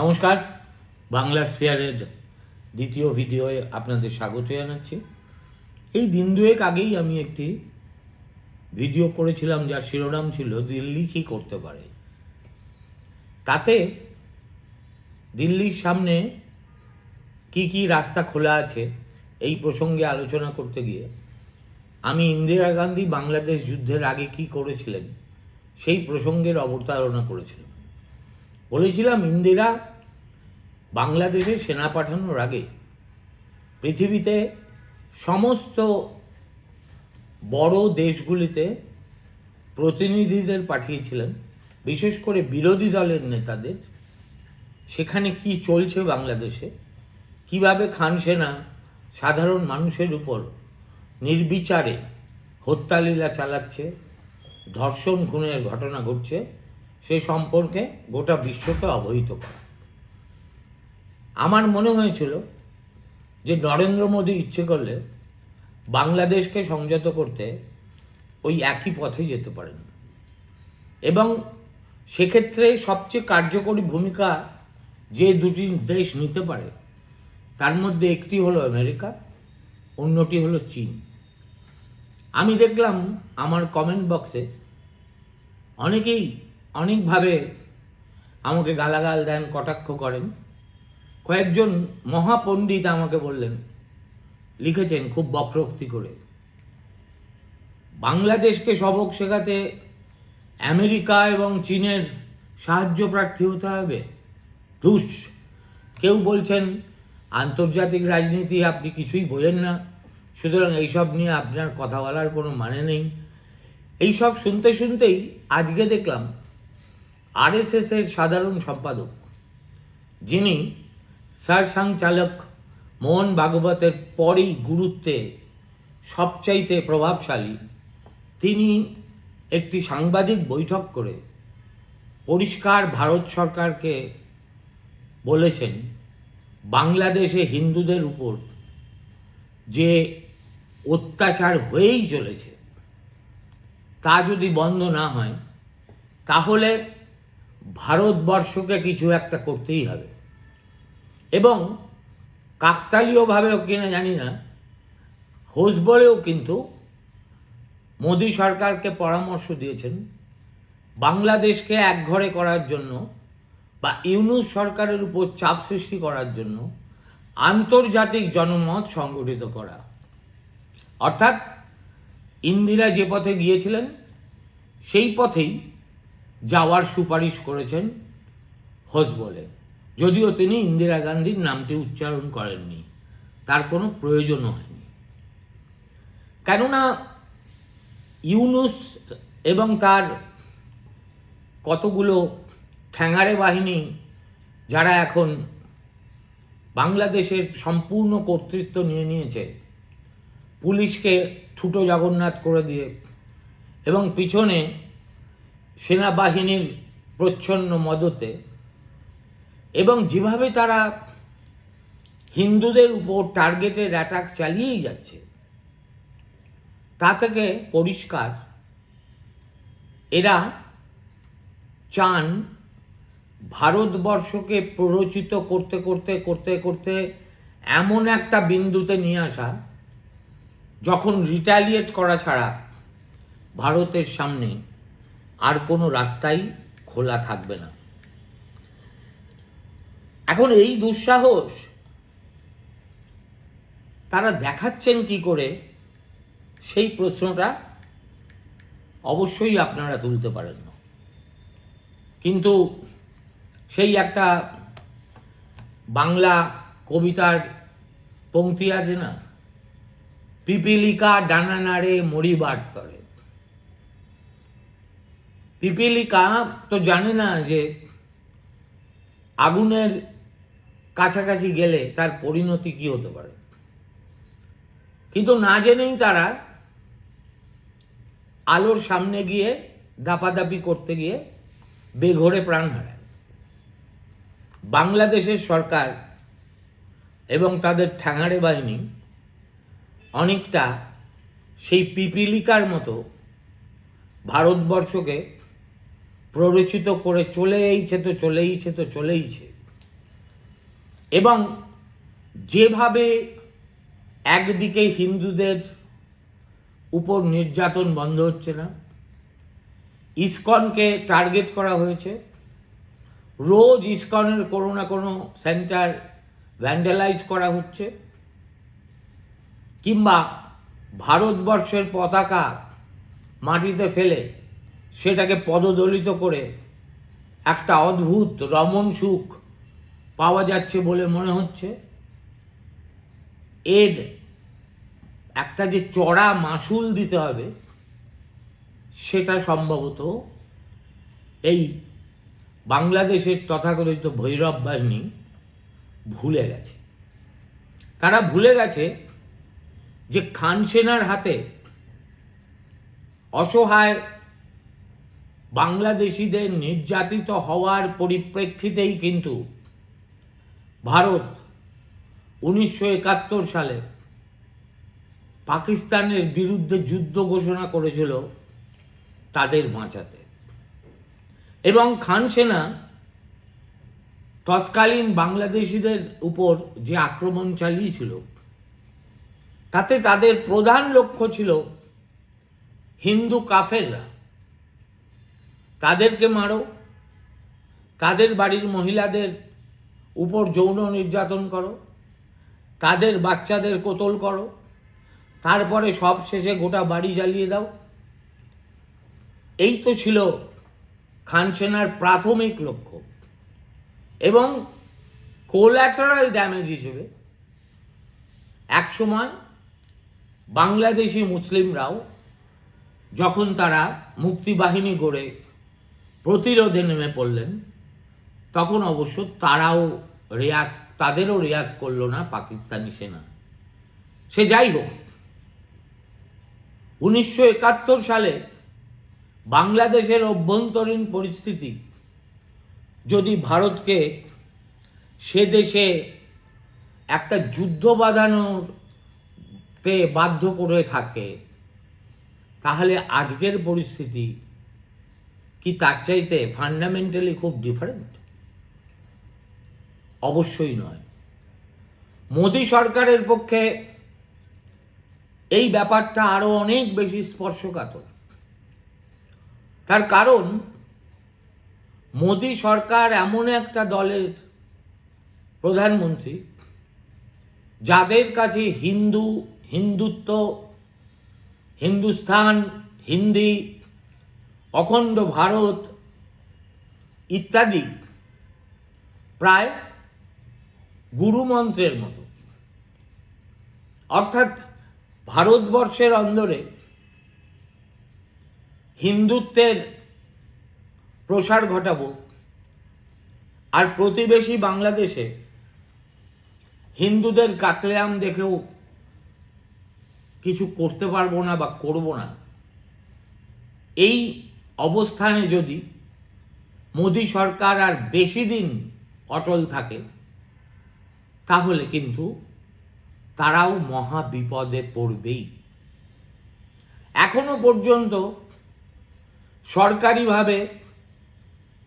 নমস্কার, বাংলা স্পেয়ারের দ্বিতীয় ভিডিওয়ে আপনাদের স্বাগত জানাচ্ছি। এই দিন দুয়েক আগেই আমি একটি ভিডিও করেছিলাম যার শিরোনাম ছিল, দিল্লি কী করতে পারে? তাতে দিল্লির সামনে কি কি রাস্তা খোলা আছে, এই প্রসঙ্গে আলোচনা করতে গিয়ে আমি ইন্দিরা গান্ধী বাংলাদেশ যুদ্ধের আগে কি করেছিলেন, সেই প্রসঙ্গের অবতারণা করেছিলাম। বলেছিলাম ইন্দিরা, বাংলাদেশে সেনা পাঠানোর আগে পৃথিবীতে সমস্ত বড় দেশগুলিতে প্রতিনিধিদের পাঠিয়েছিলেন, বিশেষ করে বিরোধী দলের নেতাদের। সেখানে কি চলছে বাংলাদেশে? কীভাবে খান সেনা সাধারণ মানুষের উপর নির্বিচারে হত্যালীলা চালাচ্ছে, ধর্ষণ, খুনের ঘটনা ঘটছে? সে সম্পর্কে গোটা বিশ্বকে অবহিত করা। আমার মনে হয়েছিল যে নরেন্দ্র মোদী ইচ্ছে করলে বাংলাদেশকে সংযত করতে ওই একই পথে যেতে পারেন। এবং সেক্ষেত্রে সবচেয়ে কার্যকরী ভূমিকা যে দুটি দেশ নিতে পারে, তার মধ্যে একটি হলো আমেরিকা, অন্যটি হলো চীন। আমি দেখলাম আমার কমেন্ট বক্সে অনেকেই অনেকভাবে আমাকে গালাগাল দেন, কটাক্ষ করেন। কয়েকজন মহাপণ্ডিত আমাকে বললেন, লিখেছেন খুব বক্রোক্তি করে, বাংলাদেশকে সবক শেখাতে আমেরিকা এবং চীনের সাহায্য প্রার্থী হতে হবে? দুষ কেউ বলছেন, আন্তর্জাতিক রাজনীতি আপনি কিছুই বোঝেন না, সুতরাং এইসব নিয়ে আপনার কথা বলার কোনো মানে নেই। এইসব শুনতে শুনতেই আজকে দেখলাম আরএসএস এর সাধারণ সম্পাদক, যিনি সারসাং চালক মোহন ভাগবতের পরেই গুরুত্বে সবচাইতে প্রভাবশালী, তিনি একটি সাংবাদিক বৈঠক করে পরিষ্কার ভারত সরকারকে বলেছেন, বাংলাদেশে হিন্দুদের উপর যে অত্যাচার হয়েই চলেছে, তা যদি বন্ধ না হয়, তাহলে ভারতবর্ষকে কিছু একটা করতেই হবে। এবং কাকতালীয়ভাবেও কিনা জানি না, হোস বলেও কিন্তু মোদী সরকারকে পরামর্শ দিয়েছেন বাংলাদেশকে একঘরে করার জন্য বা ইউনুস সরকারের উপর চাপ সৃষ্টি করার জন্য আন্তর্জাতিক জনমত সংগঠিত করা। অর্থাৎ ইন্দিরা যে পথে গিয়েছিলেন, সেই পথেই যাওয়ার সুপারিশ করেছেন হোস বলে। যদিও তিনি ইন্দিরা গান্ধীর নামটি উচ্চারণ করেননি, তার কোনো প্রয়োজনও হয়নি। কেননা ইউনুস এবং তার কতগুলো ঠ্যাঙারে বাহিনী, যারা এখন বাংলাদেশের সম্পূর্ণ কর্তৃত্ব নিয়ে নিয়েছে, পুলিশকে ঠুটো জগন্নাথ করে দিয়ে এবং পিছনে সেনাবাহিনীর প্রচ্ছন্ন মদতে এবং যেভাবে তারা হিন্দুদের উপর টার্গেটের অ্যাটাক চালিয়েই যাচ্ছে, তা থেকে পরিষ্কার এরা চান ভারতবর্ষকে প্ররোচিত করতে করতে করতে করতে এমন একটা বিন্দুতে নিয়ে আসা যখন রিটালিয়েট করা ছাড়া ভারতের সামনে আর কোনো রাস্তাই খোলা থাকবে না। এখন এই দুঃসাহস, তারা দেখাচ্ছেন কি করে, সেই প্রশ্নটা অবশ্যই আপনারা তুলতে পারেন না। কিন্তু সেই একটা বাংলা কবিতার পংক্তি আছে না? পিপিলিকা ডানা নাড়ে মরিবার তরে। পিপিলিকা তো জানে না যে আগুনের কাছাকাছি গেলে তার পরিণতি কি হতে পারে। কিন্তু না জেনেই তারা আলোর সামনে গিয়ে দাপাদাপি করতে গিয়ে বেঘরে প্রাণ হারায়। বাংলাদেশের সরকার এবং তাদের ঠ্যাঙাড়ে বাহিনী অনেকটা সেই পিপিলিকার মতো ভারতবর্ষকে প্ররোচিত করে চলেইছে তো চলেইছে তো চলেইছে। এবং যেভাবে একদিকে হিন্দুদের উপর নির্যাতন বন্ধ হচ্ছে না, ইসকনকে টার্গেট করা হয়েছে। রোজ ইসকনের কোনো না কোনো সেন্টার ভ্যান্ডালাইজ করা হচ্ছে। কিংবা ভারতবর্ষের পতাকা মাটিতে ফেলে সেটাকে পদদলিত করে একটা অদ্ভুত রমণ সুখ পাওয়া যাচ্ছে বলে মনে হচ্ছে। এর একটা যে চড়া মাসুল দিতে হবে, সেটা সম্ভবত এই বাংলাদেশের তথাকথিত ভৈরব বাহিনী ভুলে গেছে। তারা ভুলে গেছে যে খান সেনার হাতে অসহায় বাংলাদেশিদের নির্যাতিত হওয়ার পরিপ্রেক্ষিতেই কিন্তু ভারত উনিশশো একাত্তর সালে পাকিস্তানের বিরুদ্ধে যুদ্ধ ঘোষণা করেছিল তাদের বাঁচাতে এবং খান সেনা তৎকালীন বাংলাদেশিদের উপর যে আক্রমণ চালিয়েছিল, তাতে তাদের প্রধান লক্ষ্য ছিল হিন্দু কাফেররা তাদেরকে মারো? তাদের বাড়ির মহিলাদের উপর যৌন নির্যাতন করো? তাদের বাচ্চাদের কোতল করো? তারপরে সব শেষে গোটা বাড়ি জ্বালিয়ে দাও? এই তো ছিল খান সেনার প্রাথমিক লক্ষ্য। এবং কোল্যাটারাল ড্যামেজ হিসেবে একসময় বাংলাদেশি মুসলিমরাও যখন তারা মুক্তিবাহিনী গড়ে প্রতিরোধে নেমে পড়লেন, তখন অবশ্য তারাও রেয়াত তাদেরও রেয়াত করল না পাকিস্তানি সেনা। সে যাই হোক, উনিশশো একাত্তর সালে বাংলাদেশের অভ্যন্তরীণ পরিস্থিতি, যদি ভারতকে সে দেশে একটা যুদ্ধ বাঁধানোর তে বাধ্য করে থাকে, তাহলে আজকের পরিস্থিতি কি তার চাইতে ফান্ডামেন্টালি খুব ডিফারেন্ট অবশ্যই নয়। মোদী সরকারের পক্ষে এই ব্যাপারটা আরও অনেক বেশি স্পর্শকাতর। তার কারণ, মোদী সরকার এমন একটা দলের প্রধানমন্ত্রী, যাদের কাছে হিন্দু, হিন্দুত্ব, হিন্দুস্থান, হিন্দি অখণ্ড ভারত ইত্যাদি প্রায় গুরুমন্ত্রের মতো। অর্থাৎ ভারতবর্ষের অন্দরে হিন্দুত্বের প্রসার ঘটাব আর প্রতিবেশী বাংলাদেশে হিন্দুদের কাতলেআম দেখেও কিছু করতে পারব না বা করব না, এই অবস্থানে যদি মোদী সরকার আর বেশি দিন অটল থাকে, তাহলে কিন্তু তারাও মহা বিপদে পড়বেই। এখনও পর্যন্ত সরকারিভাবে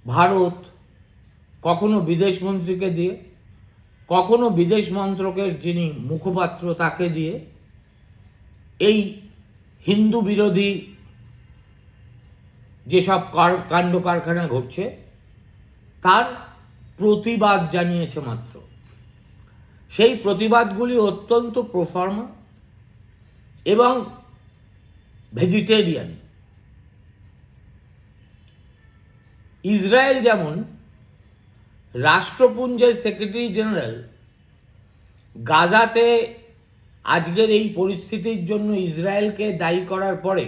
ভারত কখনো বিদেশ মন্ত্রীকে দিয়ে, কখনো বিদেশ মন্ত্রকের যিনি মুখপাত্র তাকে দিয়ে, এই হিন্দু বিরোধী যেসব কার- কাণ্ড কারখানা ঘটছে, তার প্রতিবাদ জানিয়েছে মাত্র। সেই প্রতিবাদগুলি অত্যন্ত প্রফর্মা এবং ভেজিটেরিয়ান ইসরায়েল যেমন রাষ্ট্রপুঞ্জের সেক্রেটারি জেনারেল গাজাতে আজকের এই পরিস্থিতির জন্য ইসরায়েলকে দায়ী করার পরে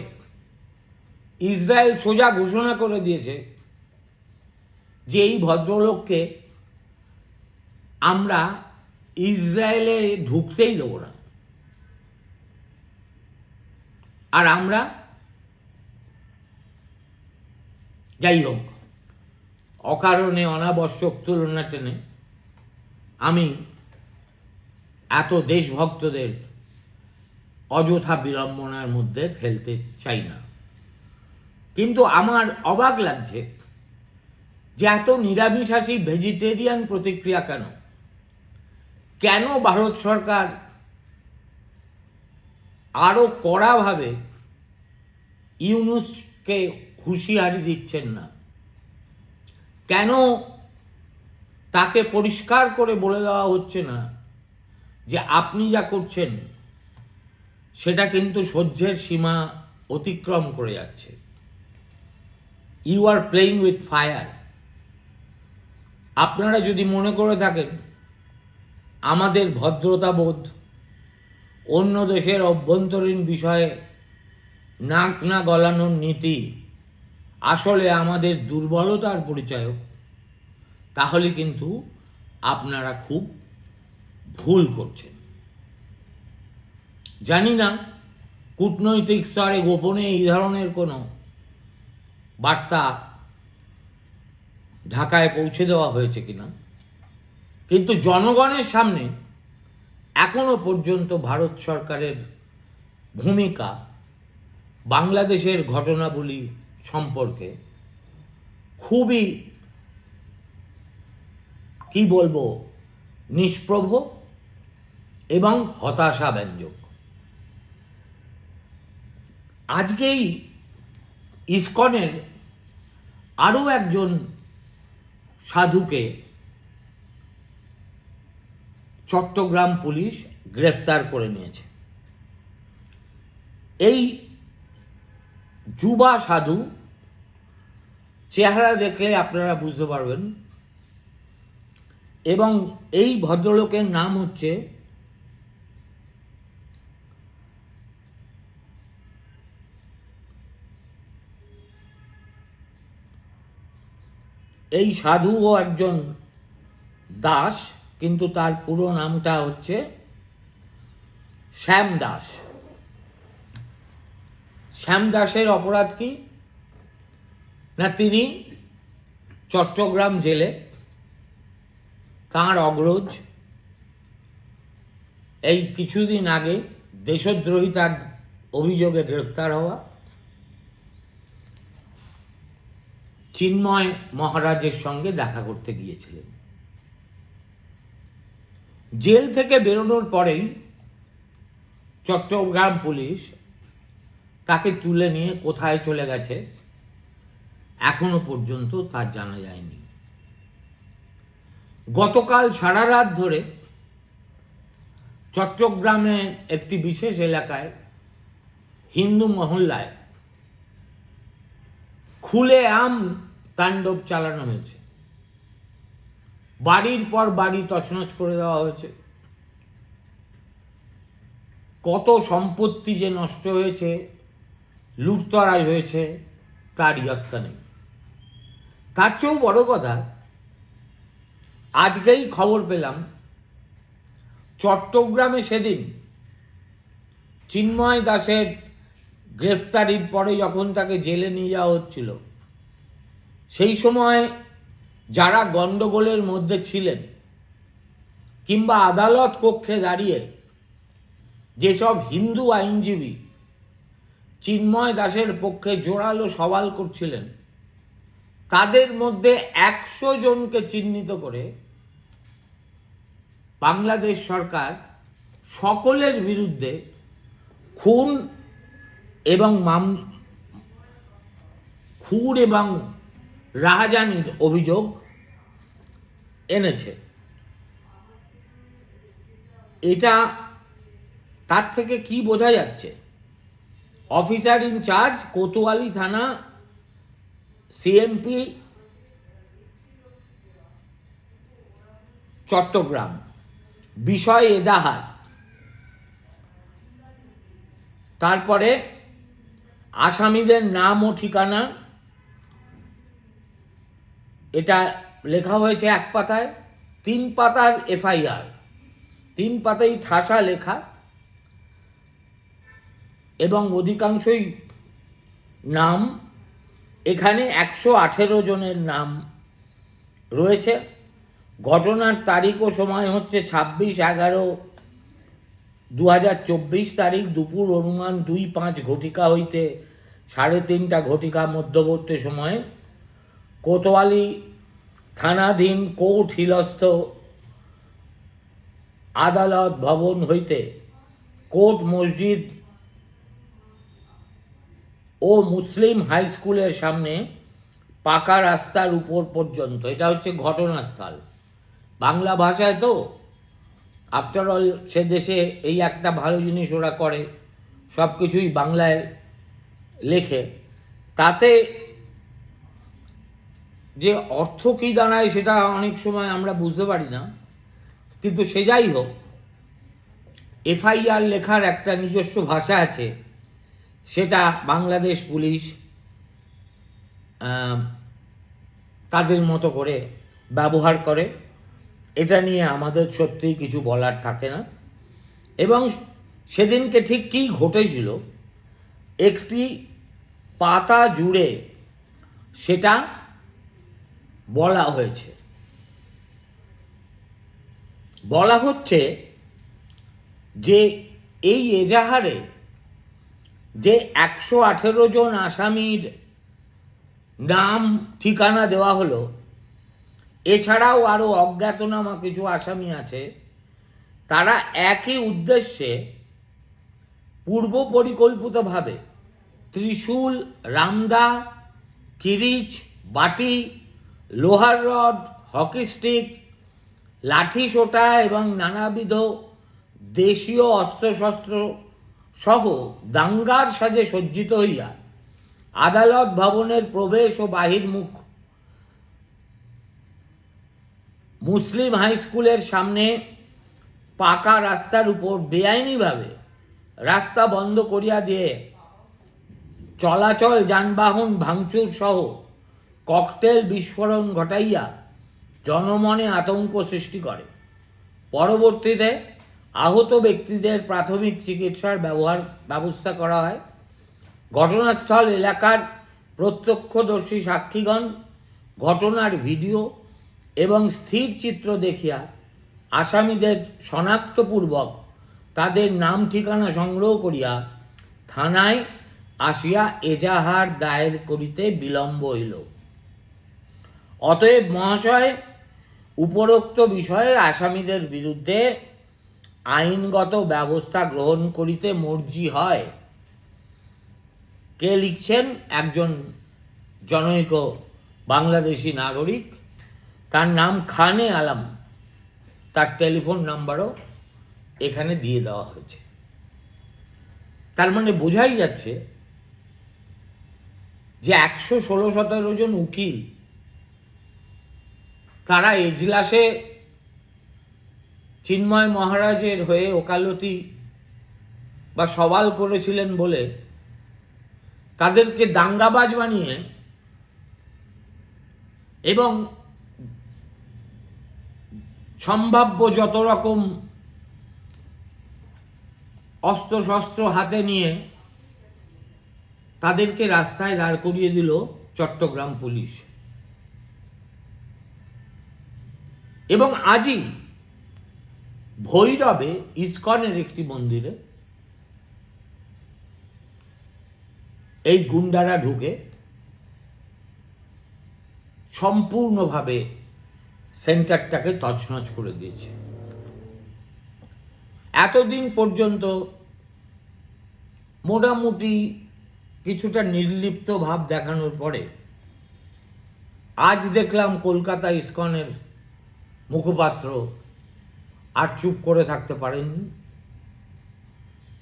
ইসরায়েল সোজা ঘোষণা করে দিয়েছে যে এই ভদ্রলোককে আমরা ইসরায়েলে ঢুকতেই দেবো না। আর আমরা যাই হোক, অকারণে, অনাবশ্যক, তুলনা টেনে আমি এত দেশভক্তদের অযথা বিড়ম্বনার মধ্যে ফেলতে চাই না। কিন্তু আমার অবাক লাগছে যে এত নিরামিষাসী ভেজিটেরিয়ান প্রতিক্রিয়া কেন? কেন ভারত সরকার আরও কড়াভাবে ইউনুসকে হুঁশিয়ারি দিচ্ছেন না? কেন তাকে পরিষ্কার করে বলে দেওয়া হচ্ছে না যে আপনি যা করছেন সেটা কিন্তু সহ্যের সীমা অতিক্রম করে যাচ্ছে? You are playing with fire আপনারা যদি মনে করে থাকেন, আমাদের ভদ্রতাবোধ অন্য দেশের অভ্যন্তরীণ বিষয়ে নাক না গলানোর নীতি আসলে আমাদের দুর্বলতার পরিচয়ক, তাহলে কিন্তু আপনারা খুব ভুল করছেন। জানি না, কূটনৈতিক স্তরে গোপনে এই ধরনের কোনো বার্তা ঢাকায় পৌঁছে দেওয়া হয়েছে কিনা। কিন্তু জনগণের সামনে এখনও পর্যন্ত ভারত সরকারের ভূমিকা বাংলাদেশের ঘটনাবলী সম্পর্কে খুবই, কি বলব, নিষ্প্রভ এবং হতাশাব্যঞ্জক। আজকেই ইসকনের আরও একজন সাধুকে চট্টগ্রাম পুলিশ গ্রেফতার করে নিয়েছে। এই যুবা সাধু চেহারা দেখলে আপনারা বুঝতে পারবেন। এবং এই ভদ্রলোকের নাম হচ্ছে এই সাধুও একজন দাস, কিন্তু তার পুরো নামটা হচ্ছে শ্যাম দাস। শ্যাম দাসের অপরাধ কি? না, তিনি চট্টগ্রাম জেলে তাঁর অগ্রজ। এই কিছুদিন আগে দেশদ্রোহিতার অভিযোগে গ্রেফতার হওয়া। চিন্ময় মহারাজের সঙ্গে দেখা করতে গিয়েছিলেন। জেল থেকে বেরোনোর পরেই চট্টগ্রাম পুলিশ তাকে তুলে নিয়ে কোথায় চলে গেছে এখনও পর্যন্ত তা জানা যায়নি। গতকাল সারা রাত ধরে চট্টগ্রামের একটি বিশেষ এলাকায় হিন্দু মহল্লায় খুলে আম তাণ্ডব চালানো হয়েছে। বাড়ির পর বাড়ি তছনছ করে দেওয়া হয়েছে। কত সম্পত্তি যে নষ্ট হয়েছে, লুটতরাজ হয়েছে, তার ইয়ত্তা নেই। তার চেয়েও বড় কথা, আজকেই খবর পেলাম, চট্টগ্রামে সেদিন চিন্ময় দাসের গ্রেফতারির পরে যখন তাকে জেলে নিয়ে যাওয়া হচ্ছিল সেই সময় যারা গণ্ডগোলের মধ্যে ছিলেন কিংবা আদালত কক্ষে দাঁড়িয়ে যেসব হিন্দু আইনজীবী চিন্ময় দাসের পক্ষে জোরালো সওয়াল করছিলেন, তাদের মধ্যে একশো জনকে চিহ্নিত করে বাংলাদেশ সরকার সকলের বিরুদ্ধে খুন এবং মাম খুন এবং রাহাজানির অভিযোগ এনেছে। এটা তার থেকে কি বোঝা যাচ্ছে? অফিসার ইনচার্জ কোতোয়ালি থানা সিএমপি চট্টগ্রাম। বিষয় এজাহার। তারপরে আসামিদের নাম ও ঠিকানা এটা লেখা হয়েছে এক পাতায়, তিন পাতার এফআইআর। তিন পাতাই ঠাসা লেখা। এবং অধিকাংশই নাম, এখানে একশো আঠেরো জনের নাম রয়েছে। ঘটনার তারিখ ও সময় হচ্ছে ছাব্বিশ এগারো দু তারিখ, দুপুর অনুমান দুই পাঁচ ঘটিকা হইতে সাড়ে তিনটা ঘটিকা মধ্যবর্তী সময়ে কোতোয়ালি থানাধীন কোর্ট হিলস্থ আদালত ভবন হইতে কোর্ট মসজিদ ও মুসলিম হাই স্কুলের সামনে পাকা রাস্তার উপর পর্যন্ত। এটা হচ্ছে ঘটনাস্থল। বাংলা ভাষায় তো? আফটার অল সে দেশে এই একটা ভালো জিনিস ওরা করে সব কিছুই বাংলায় লেখে। তাতে যে অর্থ কী দাঁড়ায় সেটা অনেক সময় আমরা বুঝতে পারি না। কিন্তু সে যাই হোক, এফআইআর লেখার একটা নিজস্ব ভাষা আছে, সেটা বাংলাদেশ পুলিশ তাদের মতো করে ব্যবহার করে। এটা নিয়ে আমাদের সত্যিই কিছু বলার থাকে না। এবং সেদিনকে ঠিক কী ঘটেছিল, একটি পাতা জুড়ে সেটা বলা হয়েছে। বলা হচ্ছে যে এই এজাহারে যে একশো আঠেরো জন আসামির নাম, ঠিকানা দেওয়া হলো, এছাড়াও আরও অজ্ঞাতনামা কিছু আসামি আছে, তারা একই উদ্দেশ্যে পূর্ব পরিকল্পিতভাবে ত্রিশূল, রামদা, কিরিচ, বাটি লোহার রড, হকি স্টিক, লাঠি সোটা এবং নানাবিধ দেশীয় অস্ত্রশস্ত্র সহ দাঙ্গার সাজে সজ্জিত হইয়া আদালত ভবনের প্রবেশ ও বাহির মুখ মুসলিম হাই স্কুলের সামনে পাকা রাস্তার উপর বেআইনিভাবে রাস্তা বন্ধ করিয়া দিয়ে চলাচল যানবাহন ভাঙচুর সহ ককটেল বিস্ফোরণ ঘটাইয়া জনমনে আতঙ্ক সৃষ্টি করে। পরবর্তীতে আহত ব্যক্তিদের প্রাথমিক চিকিৎসার ব্যবহার, ব্যবস্থা করা হয়। ঘটনাস্থল এলাকার প্রত্যক্ষদর্শী সাক্ষীগণ ঘটনার ভিডিও এবং স্থির চিত্র দেখিয়া আসামিদের শনাক্তপূর্বক তাদের নাম ঠিকানা সংগ্রহ করিয়া থানায় আসিয়া এজাহার দায়ের করিতে বিলম্ব হইল। অতএব মহাশয়, উপরোক্ত বিষয়ে আসামিদের বিরুদ্ধে আইনগত ব্যবস্থা গ্রহণ করিতে মর্জি হয়। কে লিখছেন? একজন জনৈক বাংলাদেশি নাগরিক। তার নাম খানে আলম। তার টেলিফোন নাম্বারও এখানে দিয়ে দেওয়া হয়েছে। তার মানে বোঝাই যাচ্ছে যে একশো ষোলো সতেরো জন উকিল তারা এজলাসে চিন্ময় মহারাজের হয়ে ওকালতি বা সওয়াল করেছিলেন বলে তাদেরকে দাঙ্গাবাজ বানিয়ে এবং সম্ভাব্য যত রকম অস্ত্রশস্ত্র হাতে নিয়ে তাদেরকে রাস্তায় দাঁড় করিয়ে দিল চট্টগ্রাম পুলিশ। এবং আজই ভৈরবে ইস্কনের একটি মন্দিরে এই গুন্ডারা ঢুকে সম্পূর্ণভাবে সেন্টারটাকে তছনছ করে দিয়েছে। এতদিন পর্যন্ত মোটামুটি কিছুটা নির্লিপ্ত ভাব দেখানোর পরে আজ দেখলাম কলকাতা ইস্কনের মুখপাত্র আর চুপ করে থাকতে পারেননি।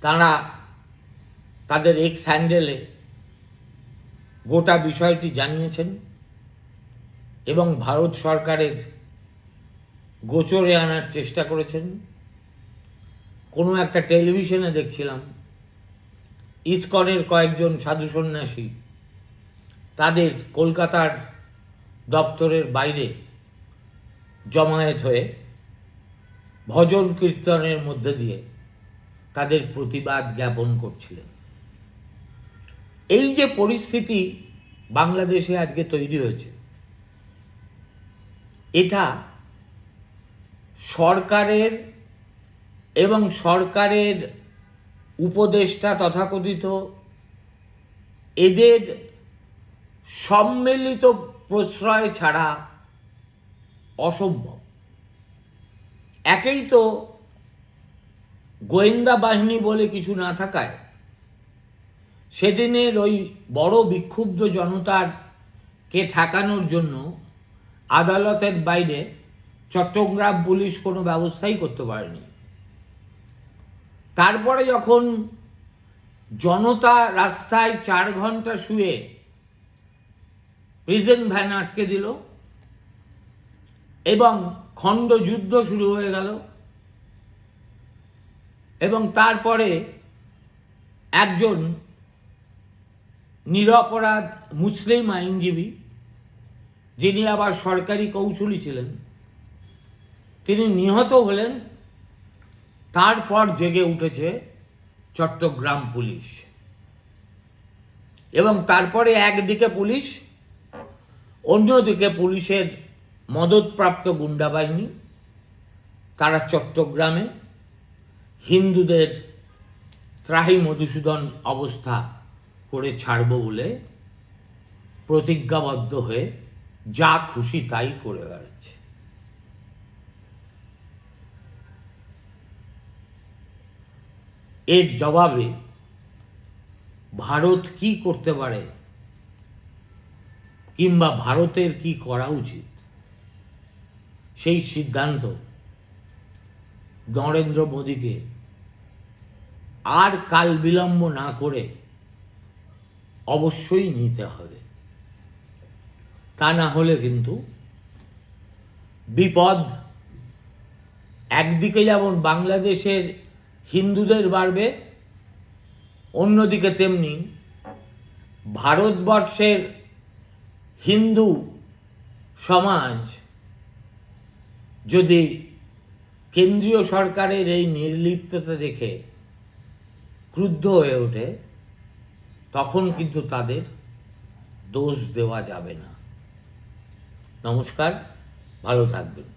তারা তাদের এক্স হ্যান্ডেলে গোটা বিষয়টি জানিয়েছেন এবং ভারত সরকারের গোচরে আনার চেষ্টা করেছেন। কোনো একটা টেলিভিশনে দেখছিলাম, ইস্কনের কয়েকজন সাধু সন্ন্যাসী তাদের কলকাতার দপ্তরের বাইরে জমায়েত হয়ে ভজন কীর্তনের মধ্যে দিয়ে তাদের প্রতিবাদ জ্ঞাপন করছিলেন। এই যে পরিস্থিতি বাংলাদেশে আজকে তৈরি হয়েছে, এটা সরকারের এবং সরকারের উপদেষ্টা তথাকথিত এদের সম্মিলিত প্রশ্রয় ছাড়া অসম্ভব। একেই তো গোয়েন্দা বাহিনী বলে কিছু না থাকায় সেদিনের ওই বড় বিক্ষুব্ধ জনতার কে ঠেকানোর জন্য আদালতের বাইরে চট্টগ্রাম পুলিশ কোনো ব্যবস্থাই করতে পারেনি। তারপরে যখন জনতা রাস্তায় চার ঘণ্টা শুয়ে প্রিজেন্ট ভ্যান আটকে দিল এবং খণ্ড যুদ্ধ শুরু হয়ে গেল। এবং তারপরে একজন নিরপরাধ মুসলিম আইনজীবী, যিনি আবার সরকারি কৌশলী ছিলেন, তিনি নিহত হলেন। তারপর জেগে উঠেছে চট্টগ্রাম পুলিশ। এবং তারপরে একদিকে পুলিশ, অন্যদিকে পুলিশের মদতপ্রাপ্ত গুন্ডা বাহিনী তারা চট্টগ্রামে, হিন্দুদের ত্রাহি মধুসূদন অবস্থা করে ছাড়ব বলে প্রতিজ্ঞাবদ্ধ হয়ে যা খুশি তাই করে বেড়াচ্ছে। এর জবাবে ভারত কি করতে পারে কিংবা ভারতের কি করা উচিত? সেই সিদ্ধান্ত নরেন্দ্র মোদীকে আর কাল বিলম্ব না করে অবশ্যই নিতে হবে। তা না হলে কিন্তু বিপদ একদিকে যেমন বাংলাদেশের হিন্দুদের বাড়বে, অন্যদিকে তেমনি ভারতবর্ষের হিন্দু সমাজ যদি কেন্দ্রীয় সরকারের এই নির্লিপ্ততা দেখে ক্রুদ্ধ হয়ে ওঠে, তখন কিন্তু তাদের দোষ দেওয়া যাবে না। নমস্কার, ভালো থাকবেন।